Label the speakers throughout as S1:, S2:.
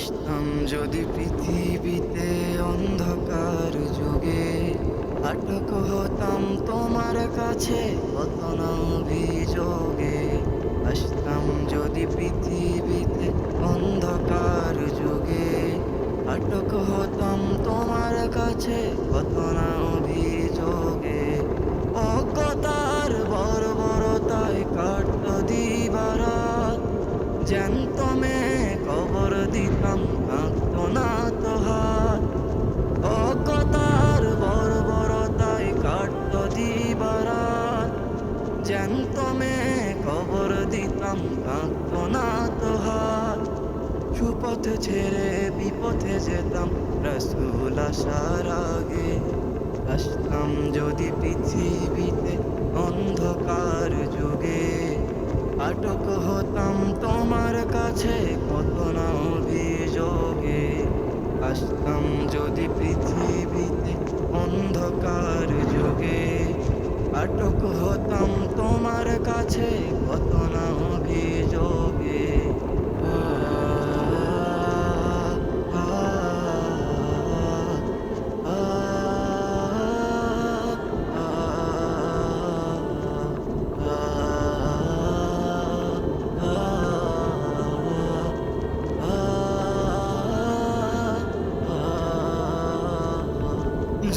S1: আসতাম যদি পৃথিবীতে অন্ধকার যুগে আটক হতাম তোমার কাছে কত অভিযোগে আসতাম যদি পৃথিবীতে অন্ধকার যুগে আটক হতাম তোমার কাছে কত অভিযোগে অজ্ঞতার বর্বরতায় কাটত দিবারাত, জ্যান্ত মে কবর দিতাম না হাত। অজ্ঞতার বর্বরতায় কাটত দিবারাত। জ্যান্ত মে কবর দিতাম না হাত। সুপথ ছেড়ে বিপথে যেতাম রসুল আসার আগে। আসতাম যদি পৃথিবীতে আটক হতাম তোমার কাছে, কত না অভিযোগে আসতাম যদি পৃথিবীতে অন্ধকার যোগে। আটক হতাম তোমার কাছে, কত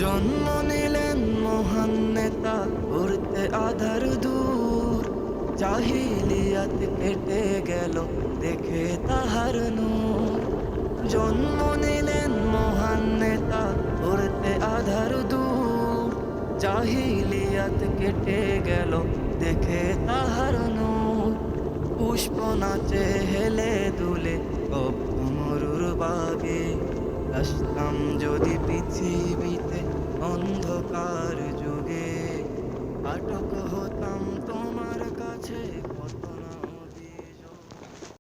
S1: জন্ম নিলেন মহান নেতা, উড়তে আধার দূর। জাহিলিয়াত কেটে গেল, দেখে তাহার নূর। জন্ম নিলেন মহান নেতা, উড়তে আধার দূর। জাহিলিয়াত কেটে গেল, দেখে তাহার নূর। পুষ্প নাচে হেলে দুলে অন্ধকার যুগে আটক হতাম তোমার কাছে।